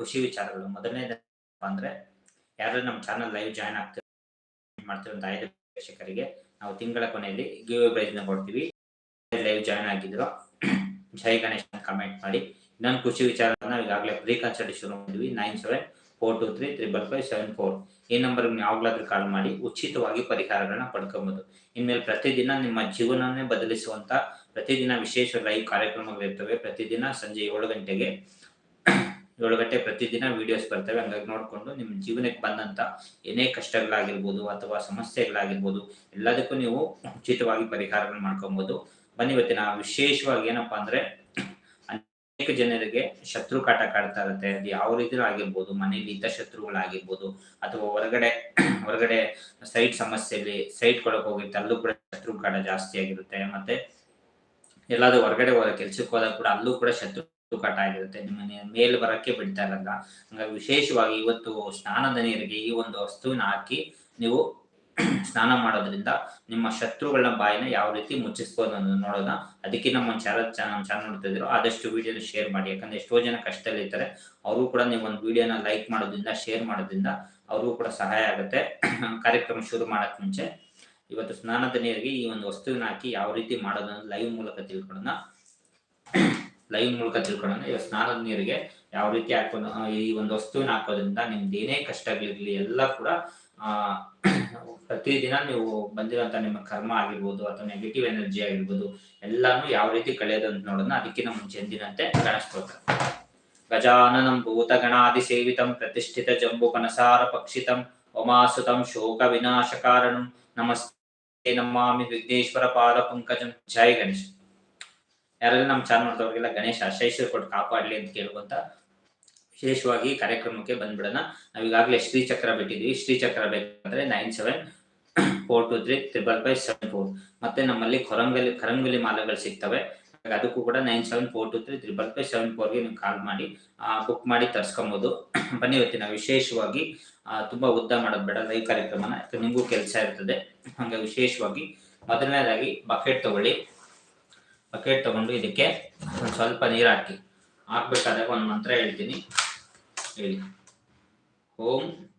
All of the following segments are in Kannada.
ಖುಷಿ ವಿಚಾರಗಳು. ಮೊದಲನೇ ಅಂದ್ರೆ ಯಾರು ನಮ್ಮ ಚಾನಲ್ ಲೈವ್ ಜಾಯ್ನ್ ಆಗ್ತೀವಿ ಮಾಡ್ತೀವಿ ಅಂತ ಐದು ಪ್ರೇಕ್ಷಕರಿಗೆ ನಾವು ತಿಂಗಳ ಕೊನೆಯಲ್ಲಿ ಗಿವ್ ಪ್ರೈಸ್ನ ಕೊಡ್ತೀವಿ. ಲೈವ್ ಜಾಯ್ನ್ ಆಗಿದ್ರು, ಜೈ ಗಣೇಶ್ ಕಮೆಂಟ್ ಮಾಡಿ. ಇನ್ನೊಂದು ಖುಷಿ ವಿಚಾರ ನಾವು ಈಗಾಗಲೇ ಪ್ರೀ ಕನ್ಸಲ್ಟ್ ಶುರು ಮಾಡಿದ್ವಿ. Nine seven four two three triple five seven four ಈ ನಂಬರ್ಗೆ ನೀವು ಯಾವಾಗಲಾದ್ರೂ ಕಾಲ್ ಮಾಡಿ, ಉಚಿತವಾಗಿ ಪರಿಹಾರಗಳನ್ನ ಪಡ್ಕೊಬಹುದು ಇನ್ಮೇಲೆ ಪ್ರತಿದಿನ ನಿಮ್ಮ ಜೀವನವನ್ನೇ ಬದಲಿಸುವಂತ ಪ್ರತಿದಿನ ವಿಶೇಷ ಲೈವ್ ಕಾರ್ಯಕ್ರಮಗಳಿರ್ತವೆ. ಪ್ರತಿದಿನ ಸಂಜೆ ಏಳು ಗಂಟೆಗೆ. ಏಳು ಗಂಟೆ ಪ್ರತಿದಿನ ವಿಡಿಯೋಸ್ ಬರ್ತವೆ. ಹಂಗಾಗಿ ನೋಡಿಕೊಂಡು ನಿಮ್ಮ ಜೀವನಕ್ಕೆ ಬಂದಂತ ಏನೇ ಕಷ್ಟಗಳಾಗಿರ್ಬೋದು ಅಥವಾ ಸಮಸ್ಯೆಗಳಾಗಿರ್ಬೋದು, ಎಲ್ಲದಕ್ಕೂ ನೀವು ಉಚಿತವಾಗಿ ಪರಿಹಾರಗಳನ್ನ ಮಾಡ್ಕೊಬಹುದು ಬನ್ನಿ ಇವತ್ತಿನ ವಿಶೇಷವಾಗಿ ಏನಪ್ಪಾ ಅಂದ್ರೆ ಅನೇಕ ಜನರಿಗೆ ಶತ್ರು ಕಾಟ ಕಾಡ್ತಾ ಇರುತ್ತೆ. ಅದು ಯಾವ ರೀತಿ ಆಗಿರ್ಬೋದು, ಮನೆಯಲ್ಲಿ ಇದ್ದ ಶತ್ರುಗಳಾಗಿರ್ಬೋದು, ಅಥವಾ ಹೊರಗಡೆ ಹೊರಗಡೆ ಸೈಟ್ ಸಮಸ್ಯೆಯಲ್ಲಿ ಸೈಟ್ ಕೊಡಕ್ ಹೋಗಿರುತ್ತೆ, ಅಲ್ಲೂ ಕೂಡ ಶತ್ರು ಕಾಟ ಜಾಸ್ತಿ ಆಗಿರುತ್ತೆ. ಮತ್ತೆ ಎಲ್ಲಾದ್ರೂ ಹೊರಗಡೆ ಹೋದ ಕೆಲ್ಸಕ್ಕೆ ಹೋದಾಗ ಕೂಡ ಅಲ್ಲೂ ಕೂಡ ಶತ್ರು ಕಾಟ ಆಗಿರುತ್ತೆ ನಿಮ್ಮ ಮೇಲೆ ಬರಕ್ಕೆ ಬಿಡ್ತಾ ಇರಲ್ಲ ಹಂಗಾಗಿ ವಿಶೇಷವಾಗಿ ಇವತ್ತು ಸ್ನಾನದ ನೀರಿಗೆ ಈ ಒಂದು ವಸ್ತುವಿನ ಹಾಕಿ ನೀವು ಸ್ನಾನ ಮಾಡೋದ್ರಿಂದ ನಿಮ್ಮ ಶತ್ರುಗಳ ಬಾಯಿನ ಯಾವ ರೀತಿ ಮುಚ್ಚಿಸ್ಬೋದು ಅನ್ನೋದು ನೋಡೋಣ. ಅದಕ್ಕೆ ನಮ್ಮ ಚಾನಲ್ ನಮ್ಮ ಚಾನಲ್ ನೋಡ್ತಿದ್ರು ಆದಷ್ಟು ವಿಡಿಯೋನ ಶೇರ್ ಮಾಡಿ. ಯಾಕಂದ್ರೆ ಎಷ್ಟೋ ಜನ ಕಷ್ಟದಲ್ಲಿ ಇರ್ತಾರೆ. ಅವರು ಕೂಡ ನೀವು ಒಂದು ವಿಡಿಯೋನ ಲೈಕ್ ಮಾಡೋದ್ರಿಂದ, ಶೇರ್ ಮಾಡೋದ್ರಿಂದ ಅವ್ರಿಗೂ ಕೂಡ ಸಹಾಯ ಆಗುತ್ತೆ. ಕಾರ್ಯಕ್ರಮ ಶುರು ಮಾಡಕ್ ಮುಂಚೆ. ಇವತ್ತು ಸ್ನಾನದ ನೀರಿಗೆ ಈ ಒಂದು ವಸ್ತುವಿನ ಹಾಕಿ ಯಾವ ರೀತಿ ಮಾಡೋದನ್ನ ಲೈವ್ ಮೂಲಕ ತಿಳ್ಕೊಳ್ಳೋಣ. ಲೈವ್ ಮೂಲಕ ತಿಳ್ಕೊಳ್ಳೋಣ. ಇವಾಗ ಸ್ನಾನದ ನೀರಿಗೆ ಯಾವ ರೀತಿ ಹಾಕೋದು ಈ ಒಂದು ವಸ್ತುವಿನ ಹಾಕೋದ್ರಿಂದ ನಿಮ್ದು ಏನೇ ಕಷ್ಟಗಳಿರ್ಲಿ ಎಲ್ಲ ಕೂಡ ಪ್ರತಿದಿನ ನೀವು ಬಂದಿರೋಂಥ ನಿಮ್ಮ ಕರ್ಮ ಆಗಿರ್ಬೋದು ಅಥವಾ ನೆಗೆಟಿವ್ ಎನರ್ಜಿ ಆಗಿರ್ಬೋದು ಎಲ್ಲಾನು ಯಾವ ರೀತಿ ಕಳೆಯೋದು ಅಂತ ಅದಕ್ಕಿಂತ ಮುಂಚೆ ಎಂದಿನಂತೆ ಗಣಸ್ಕೋತ ಗಜಾನನಂ ಭೂತಗಣಾದಿ ಸೇವಿತಂ ಪ್ರತಿಷ್ಠಿತ ಜಂಬು ಕನಸಾರ ಪಕ್ಷಿತಂ ಒಮಾಸುತಂ ಶೋಕ ವಿನಾಶ ಕಾರಣಂ ನಮಸ್ತೆ ನಮಾಮಿ ವಿಘ್ನೇಶ್ವರ ಪಾದ ಪಂಕಜಂ. ಜೈ ಗಣೇಶ್. ಯಾರೆಲ್ಲ ನಮ್ಮ ಚಾನಲ್ ನೋಡಿದವ್ರಿಗೆಲ್ಲ ಗಣೇಶ ಆಶೈಶ್ವರ ಕೊಟ್ಟು ಕಾಪಾಡ್ಲಿ ಅಂತ ಕೇಳ್ಕೊಂತ ವಿಶೇಷವಾಗಿ ಕಾರ್ಯಕ್ರಮಕ್ಕೆ ಬಂದ್ಬಿಡೋಣ. ನಾವ್ ಈಗಾಗಲೇ ಶ್ರೀ ಚಕ್ರ ಬಿಟ್ಟಿದ್ವಿ. ಶ್ರೀಚಕ್ರ ಬೇಕಂದ್ರೆ nine seven four two three triple five seven four ಮತ್ತೆ ನಮ್ಮಲ್ಲಿ ಕೊರಂಗಲಿ ಕರಂಗಲಿ ಮಾಲೆಗಳು ಸಿಗ್ತವೆ. ಅದಕ್ಕೂ ಕೂಡ nine seven four two three triple five seven ಫೋರ್ಗೆ ನೀವು ಕಾಲ್ ಮಾಡಿ ಬುಕ್ ಮಾಡಿ ತರ್ಸ್ಕೊಬೋದು. ಬನ್ನಿ ಇವತ್ತಿನ ವಿಶೇಷವಾಗಿ ತುಂಬಾ ಉದ್ದ ಮಾಡೋದು ಬೇಡ. ಲೈವ್ ಕಾರ್ಯಕ್ರಮನ ನಿಮಗೂ ಕೆಲಸ ಇರ್ತದೆ. ಹಂಗೆ ವಿಶೇಷವಾಗಿ ಮೊದಲನೇದಾಗಿ ಬಕೆಟ್ ತಗೊಳ್ಳಿ. ಬಕೆಟ್ ತಗೊಂಡು ಇದಕ್ಕೆ ಒಂದು ಸ್ವಲ್ಪ ನೀರು ಹಾಕಿ. ಹಾಕ್ಬೇಕಾದಾಗ ಒಂದು ಮಂತ್ರ ಹೇಳ್ತೀನಿ. ಹೇಳಿ. ಓಂ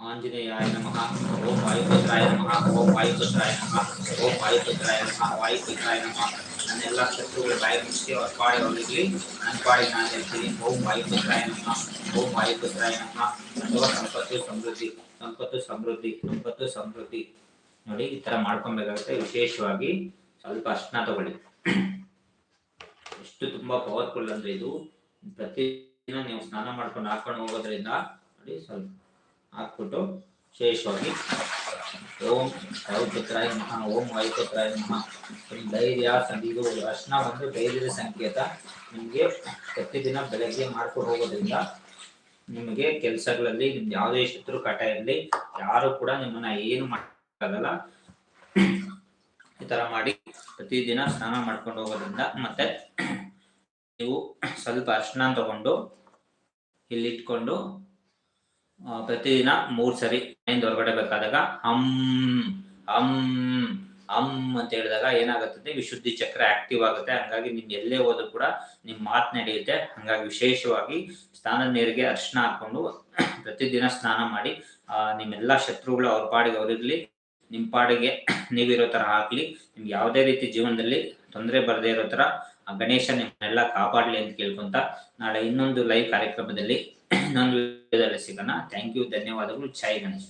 ಆಂಜನೇಯಾಯ ನಮಃ. ಓಂ ವಾಯುಪುತ್ರಾಯ ನಮಃ. ಓಂ ವಾಯುಪುತ್ರಾಯ ನಮಃ. ಓಂ ವಾಯುಪುತ್ರಾಯ ನಮಃ. ವಾಯುಪುತ್ರಾಯ ನಮಃ. ನನ್ನೆಲ್ಲ ಶತ್ರುಗಳು ಬಾಯಿ ಮುಚ್ಚಿ ಅವ್ರ ಪಾಡಿ ನನ್ನ ಪಾಡಿ ನಾನು ಹೇಳ್ತೀನಿ. ಓಂ ವಾಯುಪುತ್ರಾಯ ನಮಃ. ಓಂ ವಾಯುಪುತ್ರಾಯ ನಮಃ. ಅಥವಾ ಸಂಪತ್ತು ಸಮೃದ್ಧಿ. ಸಂಪತ್ತು ಸಮೃದ್ಧಿ. ಸಂಪತ್ತು ಸಮೃದ್ಧಿ. ನೋಡಿ, ಈ ತರ ಮಾಡ್ಕೊಬೇಕಾಗುತ್ತೆ. ವಿಶೇಷವಾಗಿ ಸ್ವಲ್ಪ ಅರ್ಶನ ತಗೊಳ್ಳಿ. ಎಷ್ಟು ತುಂಬಾ ಪವರ್ಫುಲ್ ಅಂದ್ರೆ ಇದು. ಪ್ರತಿದಿನ ನೀವು ಸ್ನಾನ ಮಾಡ್ಕೊಂಡು ಹಾಕೊಂಡು ಹೋಗೋದ್ರಿಂದ ನೋಡಿ ಸ್ವಲ್ಪ ಹಾಕ್ಬಿಟ್ಟು ವಿಶೇಷವಾಗಿ ಓಂ ವಾಯುಪುತ್ರಾಯ ನಮಃ, ಓಂ ವಾಯುಪುತ್ರಾಯ ನಮಃ. ಧೈರ್ಯ ಇದು ಅರ್ಶನ ಒಂದು ಧೈರ್ಯದ ಸಂಕೇತ ನಿಮಗೆ ಪ್ರತಿದಿನ ಬೆಳಗ್ಗೆ ಮಾಡ್ಕೊಂಡು ಹೋಗೋದ್ರಿಂದ ನಿಮಗೆ ಕೆಲಸಗಳಲ್ಲಿ ನಿಮ್ದು ಯಾವುದೇ ಶತ್ರು ಕಾಟ ಇರಲಿ, ಯಾರು ಕೂಡ ನಿಮ್ಮನ್ನ ಏನು ಮಾಡೋಕ್ಕಾಗಲ್ಲ. ಈ ತರ ಮಾಡಿ ಪ್ರತಿದಿನ ಸ್ನಾನ ಮಾಡ್ಕೊಂಡು ಹೋಗೋದ್ರಿಂದ ಮತ್ತೆ ನೀವು ಸ್ವಲ್ಪ ಅರ್ಶನ ತಗೊಂಡು ಇಲ್ಲಿ ಇಟ್ಕೊಂಡು ಪ್ರತಿದಿನ ಮೂರ್ ಸರಿ ಹೊರಗಡೆ ಬೇಕಾದಾಗ ಅಮ್ ಅಮ್ ಅಮ್ ಅಂತ ಹೇಳಿದಾಗ ಏನಾಗುತ್ತೆ? ವಿಶುದ್ಧಿ ಚಕ್ರ ಆಕ್ಟಿವ್ ಆಗುತ್ತೆ. ಹಂಗಾಗಿ ನಿಮ್ ಎಲ್ಲೇ ಹೋದ್ರು ಕೂಡ ನಿಮ್ ಮಾತ್ ನಡೆಯುತ್ತೆ. ಹಂಗಾಗಿ ವಿಶೇಷವಾಗಿ ಸ್ನಾನ ನೀರಿಗೆ ಅರ್ಶನ ಹಾಕೊಂಡು ಪ್ರತಿದಿನ ಸ್ನಾನ ಮಾಡಿ, ಆ, ನಿಮ್ಮೆಲ್ಲಾ ಶತ್ರುಗಳು ಅವ್ರ ಪಾಡಿಗೆ ಅವ್ರಿರ್ಲಿ ನಿಮ್ ಪಾಡಿಗೆ ನೀವಿರೋ ತರ ಹಾಕ್ಲಿ ನಿಮ್ಗೆ ಯಾವುದೇ ರೀತಿ ಜೀವನದಲ್ಲಿ ತೊಂದರೆ ಬರದೇ ಇರೋ ತರ ಆ ಗಣೇಶ ನಿಮ್ಮನ್ನೆಲ್ಲ ಕಾಪಾಡ್ಲಿ ಅಂತ ಕೇಳ್ಕೊಂತ ನಾಳೆ ಇನ್ನೊಂದು ಲೈವ್ ಕಾರ್ಯಕ್ರಮದಲ್ಲಿ ಇನ್ನೊಂದು ಸಿಗೋಣ. ಥ್ಯಾಂಕ್ ಯು ಧನ್ಯವಾದಗಳು. ಜೈ ಗಣೇಶ್.